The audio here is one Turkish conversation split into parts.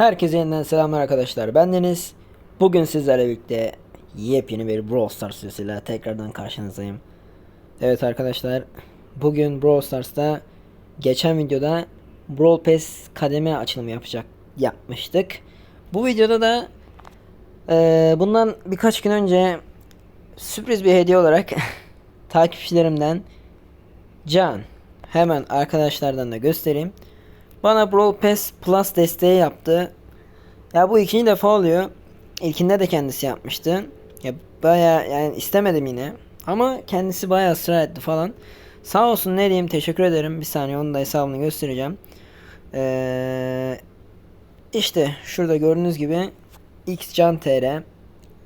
Herkese yeniden selamlar arkadaşlar. Ben Deniz. Bugün sizlerle birlikte yepyeni bir Brawl Stars videosuyla tekrardan karşınızdayım. Evet arkadaşlar. Bugün Brawl Stars'ta geçen videoda Brawl Pass kademe açılımı yapacak yapmıştık. Bu videoda da eee, bundan birkaç gün önce sürpriz bir hediye olarak takipçilerimden Can hemen arkadaşlardan da göstereyim. Bana Brawl Pass Plus desteği yaptı. Ya bu ikinci defa oluyor. İlkinde de kendisi yapmıştı. Ya baya yani istemedim yine. Ama kendisi baya ısrar etti falan. Sağ olsun ne diyeyim teşekkür ederim. Bir saniye onun da hesabını göstereceğim. Ee, işte şurada gördüğünüz gibi X Can TR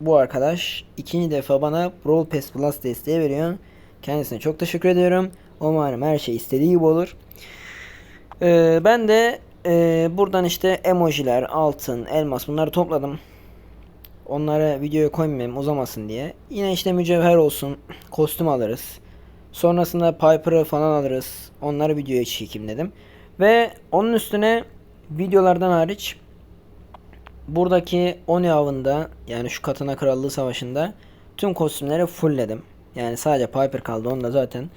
bu arkadaş ikinci defa bana Brawl Pass Plus desteği veriyor. Kendisine çok teşekkür ediyorum. Umarım her şey istediği gibi olur. Ee, ben de e, buradan işte emojiler, altın, elmas bunları topladım. Onları videoya koymayayım uzamasın diye. Yine işte mücevher olsun, kostüm alırız. Sonrasında Piper'ı falan alırız. Onları videoya çekeyim dedim. Ve onun üstüne videolardan hariç buradaki Oni avında yani şu katana krallığı savaşında tüm kostümleri fullledim. Yani sadece Piper kaldı. Onu da zaten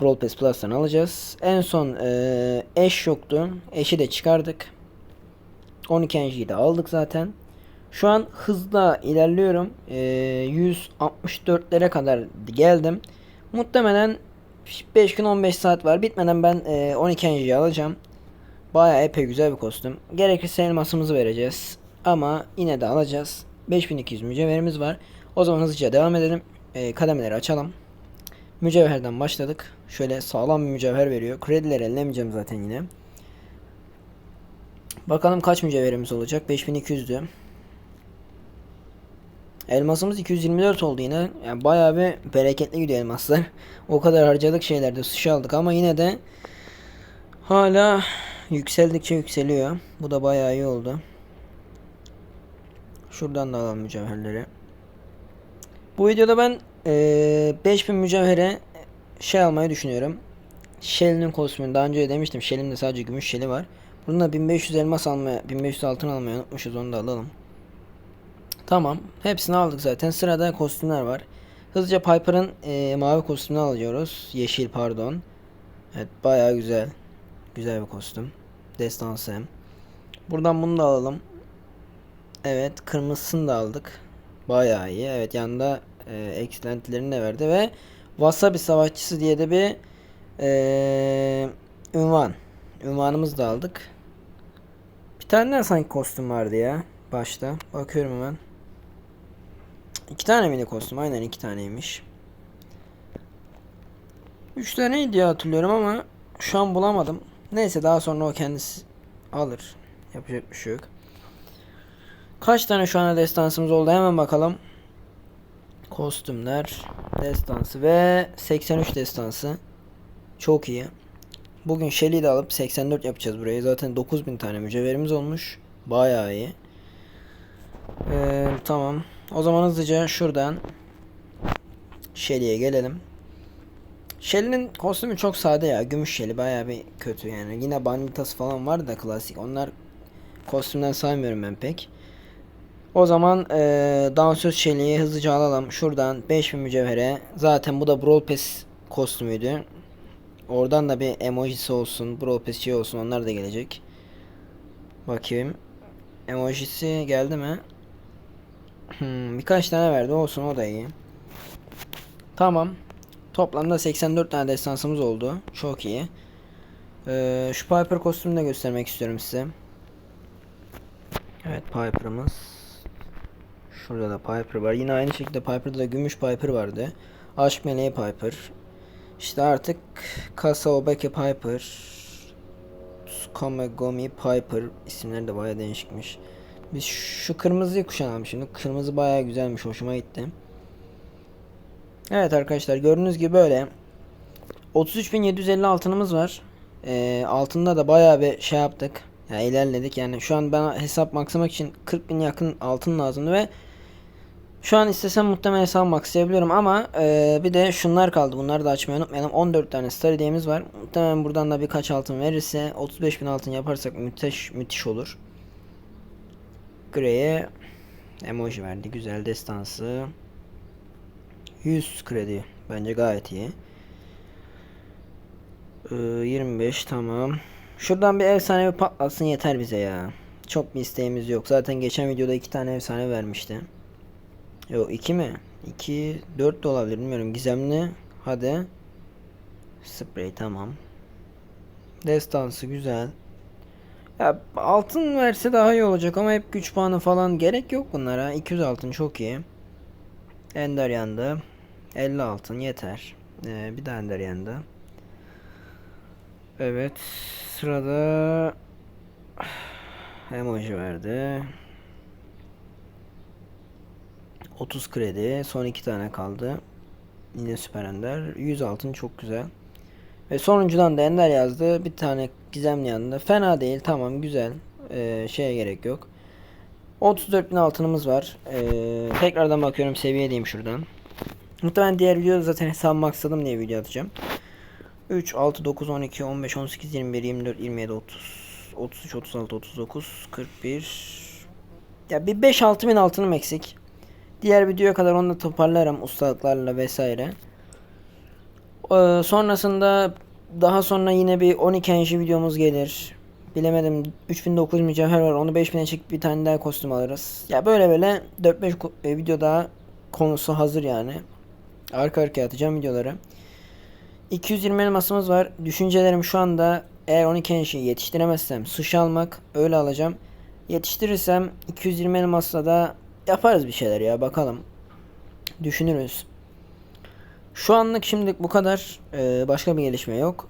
Brawl Pass Plus'tan alacağız. En son eee, eş yoktu. Eşi de çıkardık. 12 enjiyi de aldık zaten. Şu an hızla ilerliyorum. Eee 164'lere kadar geldim. Muhtemelen 5 gün 15 saat var. Bitmeden ben eee, 12 enjiyi alacağım. Baya epey güzel bir kostüm. Gerekirse elmasımızı vereceğiz. Ama yine de alacağız. 5200 mücevherimiz var. O zaman hızlıca devam edelim. Eee, kademeleri açalım. Mücevherden başladık. Şöyle sağlam bir mücevher veriyor. Kredileri ellemeyeceğim zaten yine. Bakalım kaç mücevherimiz olacak? 5200'dü. Elmasımız 224 oldu yine. Yani bayağı bir bereketli gidiyor elmaslar. O kadar harcadık şeylerde sushi aldık ama yine de hala yükseldikçe yükseliyor. Bu da bayağı iyi oldu. Şuradan da alalım mücevherleri. Bu videoda ben eee 5000 mücevhere şey almayı düşünüyorum. Shell'in kostümünü daha önce de demiştim. Shell'imde sadece gümüş shell'i var. Bunun da 1500 elmas almaya, 1500 altın almayı unutmuşuz. Onu da alalım. Tamam. Hepsini aldık zaten. Sırada kostümler var. Hızlıca Piper'ın eee, mavi kostümünü alıyoruz. Yeşil pardon. Evet bayağı güzel. Güzel bir kostüm. Destansı. Buradan bunu da alalım. Evet kırmızısını da aldık. Bayağı iyi. Evet yanında e, excellentlerini de verdi ve Wasabi savaşçısı diye de bir e, ünvan. Ünvanımızı da aldık. Bir tane daha sanki kostüm vardı ya. Başta. Bakıyorum hemen. İki tane miydi kostüm? Aynen iki taneymiş. Üç taneydi diye hatırlıyorum ama şu an bulamadım. Neyse daha sonra o kendisi alır. Yapacak bir şey yok. Kaç tane şu anda destansımız oldu hemen bakalım. Kostümler, destansı ve 83 destansı. Çok iyi. Bugün Shelly'i de alıp 84 yapacağız burayı. Zaten 9000 tane mücevherimiz olmuş. Bayağı iyi. Ee, tamam. O zaman hızlıca şuradan Shelly'e gelelim. Shelly'nin kostümü çok sade ya. Gümüş Shelly bayağı bir kötü yani. Yine banditası falan var da klasik. Onlar kostümden saymıyorum ben pek. O zaman eee dansöz Shelly'yi hızlıca alalım. Şuradan 5000 mücevhere. Zaten bu da Brawl Pass kostümüydü. Oradan da bir emojisi olsun, Brawl Pass şey olsun onlar da gelecek. Bakayım. Emojisi geldi mi? Hmm, birkaç tane verdi olsun o da iyi. Tamam. Toplamda 84 tane destansımız oldu. Çok iyi. Eee, şu Piper kostümünü de göstermek istiyorum size. Evet Piper'ımız. Şurada da Piper var. Yine aynı şekilde Piper'da da gümüş Piper vardı. Aşk meleği Piper. İşte artık Kasa Obeke Piper. Tsukamegomi Piper. isimleri de baya değişikmiş. Biz şu kırmızıyı kuşanalım şimdi. Kırmızı baya güzelmiş. Hoşuma gitti. Evet arkadaşlar gördüğünüz gibi böyle. 33.750 altınımız var. Ee, altında da baya bir şey yaptık. Ya ilerledik yani şu an bana hesap maksamak için 40 bin yakın altın lazımdı ve şu an istesem muhtemelen hesap maksayabiliyorum ama e, bir de şunlar kaldı bunları da açmayı unutmayalım 14 tane star hediyemiz var muhtemelen buradan da birkaç altın verirse 35 bin altın yaparsak müthiş müthiş olur Grey'e emoji verdi. Güzel destansı. 100 kredi. Bence gayet iyi. Ee, 25 tamam. Şuradan bir efsane patlatsın yeter bize ya. Çok bir isteğimiz yok. Zaten geçen videoda iki tane efsane vermişti. Yok iki mi? 2 4 de olabilir bilmiyorum. Gizemli. Hadi. Sprey tamam. Destansı güzel. Ya altın verse daha iyi olacak ama hep güç puanı falan gerek yok bunlara. 200 altın çok iyi. Ender yandı. 50 altın yeter. Ee, bir daha Ender yandı. Evet. Sırada emoji verdi. 30 kredi. Son iki tane kaldı. Yine süper ender. 100 altın çok güzel. Ve sonuncudan da ender yazdı. Bir tane gizemli yanında. Fena değil. Tamam güzel. Ee, şeye gerek yok. 34.000 altınımız var. Ee, tekrardan bakıyorum seviye diyeyim şuradan. Muhtemelen diğer videoda zaten hesabı maksadım diye video atacağım. 3, 6, 9, 12, 15, 18, 21, 24, 27, 30, 33, 36, 39, 41. Ya bir 5-6 bin altınım eksik. Diğer videoya kadar onu da toparlarım ustalıklarla vesaire. Ee, sonrasında daha sonra yine bir 12 enji videomuz gelir. Bilemedim 3900 mücevher var onu 5000'e çekip bir tane daha kostüm alırız. Ya böyle böyle 4-5 ko- e, video daha konusu hazır yani. Arka arkaya atacağım videoları. 220 elmasımız var. Düşüncelerim şu anda eğer 12 enşi yetiştiremezsem sushi almak öyle alacağım. Yetiştirirsem 220 elmasla da yaparız bir şeyler ya bakalım. Düşünürüz. Şu anlık şimdilik bu kadar. Ee, başka bir gelişme yok.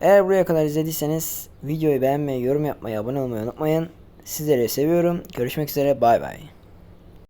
Eğer buraya kadar izlediyseniz videoyu beğenmeyi, yorum yapmayı, abone olmayı unutmayın. Sizleri seviyorum. Görüşmek üzere. Bay bay.